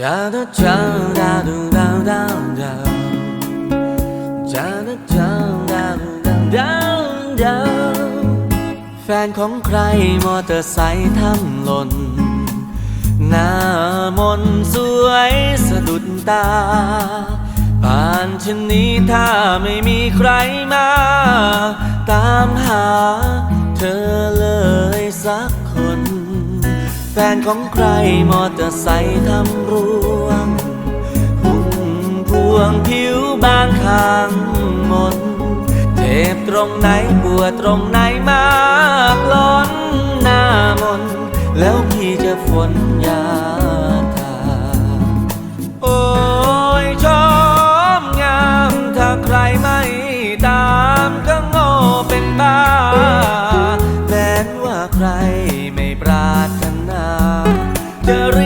จ้าดาจ้าดาดูดาวดาวดาวจ้าดาจ้าดาดูดาวดาว แฟนของใครมอเตอร์ไซค์ทำหล่น หน้ามนสวยสะดุดตา ป่านชนนี้ถ้าไม่มีใครมา ตามหาเธอเลยสักคน แฟนของใครมอเตอร์ไซค์ทำรวงหุ่นพวงผิวบางข้างมนเจ็บตรงไหนปวดตรงไหนมากล้นหน้ามน แล้วพี่จะฝนยาทาโอ้ยชมงามถ้าใครไม่ตามก็โง่เป็นบ้าแม้ว่าใครไม่ปรารถ นาจะรี